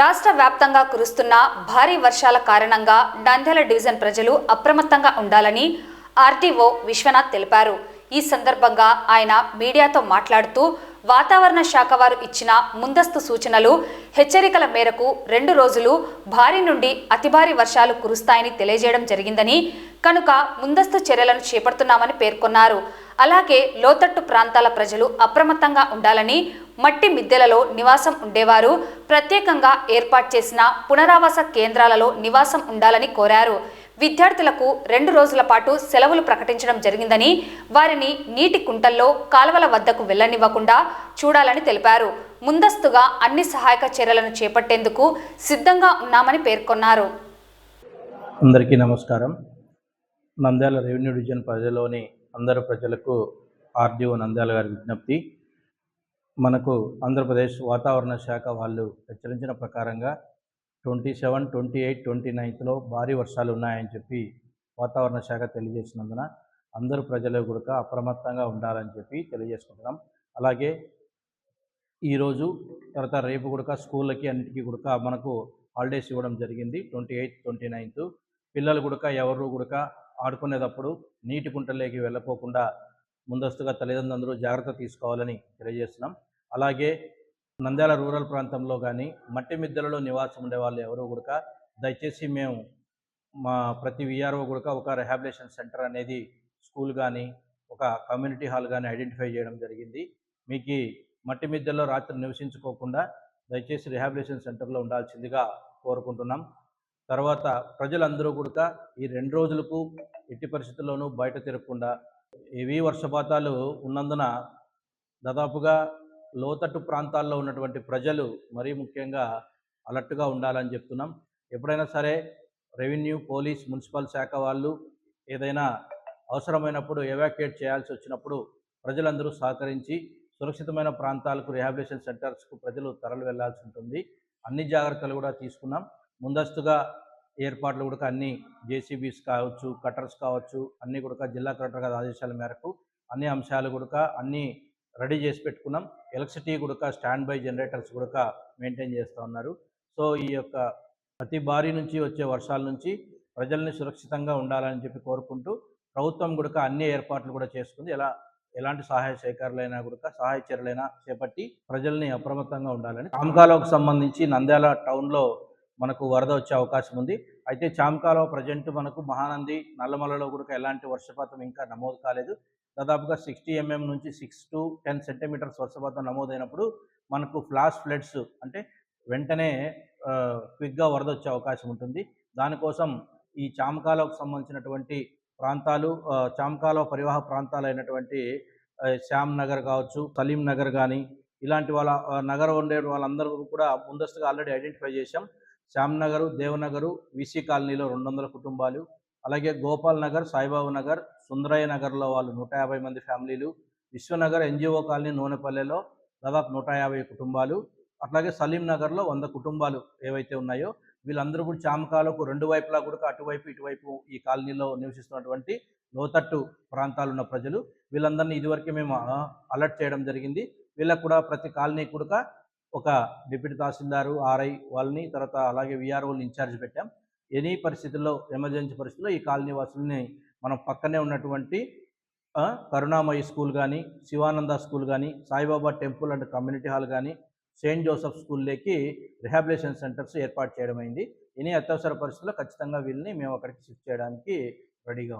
రాష్ట్ర వ్యాప్తంగా కురుస్తున్న భారీ వర్షాల కారణంగా నంద్యాల డివిజన్ ప్రజలు అప్రమత్తంగా ఉండాలని ఆర్టీఓ విశ్వనాథ్ తెలిపారు. ఈ సందర్భంగా ఆయన మీడియాతో మాట్లాడుతూ వాతావరణ శాఖ వారు ఇచ్చిన ముందస్తు సూచనలు హెచ్చరికల మేరకు రెండు రోజులు భారీ నుండి అతి భారీ వర్షాలు కురుస్తాయని తెలియజేయడం జరిగిందని కనుక ముందస్తు చర్యలను చేపడుతున్నామని పేర్కొన్నారు. అలాగే లోతట్టు ప్రాంతాల ప్రజలు అప్రమత్తంగా ఉండాలని మట్టి మిద్దెలలో నివాసం ఉండేవారు. ప్రత్యేకంగా ఏర్పాటు చేసిన పునరావాస కేంద్రాలలో నివాసం ఉండాలని కోరారు. విద్యార్థులకు రెండు రోజుల పాటు సెలవులు ప్రకటించడం జరిగిందని వారిని నీటి కుంటల్లో కాలువల వద్దకు వెళ్ళనివ్వకుండా చూడాలని తెలిపారు. ముందస్తుగా అన్ని సహాయక చర్యలను చేపట్టేందుకు సిద్ధంగా ఉన్నామని పేర్కొన్నారు. అందరికీ నమస్కారం. నంద్యాల రెవెన్యూ డివిజన్ పరిధిలోని అందరు ప్రజలకు ఆర్డీఓ నంద్యాల గారి విజ్ఞప్తి. మనకు ఆంధ్రప్రదేశ్ వాతావరణ శాఖ వాళ్ళు హెచ్చరించిన ప్రకారంగా twenty seven twenty eight twenty నైన్త్లో భారీ వర్షాలు ఉన్నాయని చెప్పి వాతావరణ శాఖ తెలియజేసినందున అందరు ప్రజలు కూడా అప్రమత్తంగా ఉండాలని చెప్పి తెలియజేసుకుంటున్నాం. అలాగే ఈరోజు తర్వాత రేపు కూడా స్కూళ్ళకి అన్నిటికీ కూడా మనకు హాలిడేస్ ఇవ్వడం జరిగింది ట్వంటీ ఎయిత్ ట్వంటీ నైన్త్. పిల్లలు కూడా ఎవరు కూడా ఆడుకునేటప్పుడు నీటి గుంటలోకి వెళ్ళకోకుండా ముందస్తుగా తల్లిదండ్రులందరూ జాగ్రత్త తీసుకోవాలని తెలియజేస్తున్నాం. అలాగే నంద్యాల రూరల్ ప్రాంతంలో కానీ మట్టి మిద్దెలలో నివాసం ఉండే వాళ్ళు ఎవరు కూడా దయచేసి మేము మా ప్రతి విఆర్ఓ కూడా ఒక రిహాబిలేషన్ సెంటర్ అనేది స్కూల్ కానీ ఒక కమ్యూనిటీ హాల్ కానీ ఐడెంటిఫై చేయడం జరిగింది. మీకు మట్టి మిద్దెల్లో రాత్రి నివసించుకోకుండా దయచేసి రిహాబిలేషన్ సెంటర్లో ఉండాల్సిందిగా కోరుకుంటున్నాం. తర్వాత ప్రజలందరూ కూడా ఈ రెండు రోజులకు ఎట్టి పరిస్థితుల్లోనూ బయట తిరగకుండా హెవీ వర్షపాతాలు ఉన్నందున దాదాపుగా లోతట్టు ప్రాంతాల్లో ఉన్నటువంటి ప్రజలు మరీ ముఖ్యంగా అలర్ట్గా ఉండాలని చెప్తున్నాం. ఎప్పుడైనా సరే రెవెన్యూ పోలీస్ మున్సిపల్ శాఖ వాళ్ళు ఏదైనా అవసరమైనప్పుడు ఎవాక్యుయేట్ చేయాల్సి వచ్చినప్పుడు ప్రజలందరూ సహకరించి సురక్షితమైన ప్రాంతాలకు రిహాబిలేషన్ సెంటర్స్కు ప్రజలు తరలి వెళ్ళాల్సి ఉంటుంది. అన్ని జాగ్రత్తలు కూడా తీసుకున్నాం. ముందస్తుగా ఏర్పాట్లు కూడా అన్ని జేసీబీస్ కావచ్చు కట్టర్స్ కావచ్చు అన్నీ కూడా జిల్లా కలెక్టర్ గారి ఆదేశాల మేరకు అన్ని అంశాలు కూడా అన్ని రెడీ చేసి పెట్టుకున్నాం. ఎలక్ట్రిసిటీ కూడా స్టాండ్ బై జనరేటర్స్ కూడా మెయింటైన్ చేస్తూ ఉన్నారు. సో ఈ యొక్క ప్రతి భారీ నుంచి వచ్చే వర్షాల నుంచి ప్రజల్ని సురక్షితంగా ఉండాలని చెప్పి కోరుకుంటూ ప్రభుత్వం కూడా అన్ని ఏర్పాట్లు కూడా చేసుకుంది. ఎలా ఎలాంటి సహాయ సేకరణలైనా కూడా సహాయ చర్యలైనా చేపట్టి ప్రజల్ని అప్రమత్తంగా ఉండాలని. చామకాలకు సంబంధించి నంద్యాల టౌన్లో మనకు వరద వచ్చే అవకాశం ఉంది. అయితే చామకాలో ప్రజెంట్ మనకు మహానంది నల్లమలలో కూడా ఎలాంటి వర్షపాతం ఇంకా నమోదు కాలేదు. దాదాపుగా సిక్స్టీ ఎంఎం నుంచి సిక్స్ టు టెన్ సెంటీమీటర్స్ వర్షపాతం నమోదైనప్పుడు మనకు ఫ్లాష్ ఫ్లడ్స్ అంటే వెంటనే క్విక్గా వరద వచ్చే అవకాశం ఉంటుంది. దానికోసం ఈ చామకాలకు సంబంధించినటువంటి ప్రాంతాలు ఆ, చామకాలో పరివాహ ప్రాంతాలు అయినటువంటి శ్యామ్ నగర్ కావచ్చు సలీం నగర్ కానీ ఇలాంటి వాళ్ళ నగరం ఉండే వాళ్ళందరూ కూడా ముందస్తుగా ఆల్రెడీ ఐడెంటిఫై చేశాం. శ్యామ్ నగరు దేవనగరు విసి కాలనీలో రెండు వందల కుటుంబాలు అలాగే గోపాల్ నగర్ సాయిబాబు నగర్ సుందరయ్య నగర్లో వాళ్ళు నూట యాభై మంది ఫ్యామిలీలు. విశ్వనగర్ ఎన్జిఓ కాలనీ నూనెపల్లెలో దాదాపు నూట యాభై కుటుంబాలు. అట్లాగే సలీం నగర్లో వంద కుటుంబాలు ఏవైతే ఉన్నాయో వీళ్ళందరూ కూడా చామకాలకు రెండు వైపులా కూడా అటువైపు ఇటువైపు ఈ కాలనీలో నివసిస్తున్నటువంటి లోతట్టు ప్రాంతాలు ఉన్న ప్రజలు. వీళ్ళందరినీ ఇదివరకే మేము అలర్ట్ చేయడం జరిగింది. వీళ్ళకు కూడా ప్రతి కాలనీ కూడా ఒక డిప్యూటీ తహసీల్దారు ఆర్ఐ వాళ్ళని తర్వాత అలాగే విఆర్ఓని ఇన్ఛార్జ్ పెట్టాం. ఎనీ పరిస్థితుల్లో ఎమర్జెన్సీ పరిస్థితుల్లో ఈ కాలనీ వాసుల్ని మనం పక్కనే ఉన్నటువంటి కరుణామయ స్కూల్ కానీ శివానంద స్కూల్ కానీ Saibaba temple and community hall కానీ సెయింట్ జోసెఫ్ స్కూల్లోకి రిహాబిలేషన్ సెంటర్స్ ఏర్పాటు చేయడమైంది ఎనీ అత్యవసర పరిస్థితుల్లో ఖచ్చితంగా వీళ్ళని మేము అక్కడికి షిఫ్ట్ చేయడానికి రెడీగా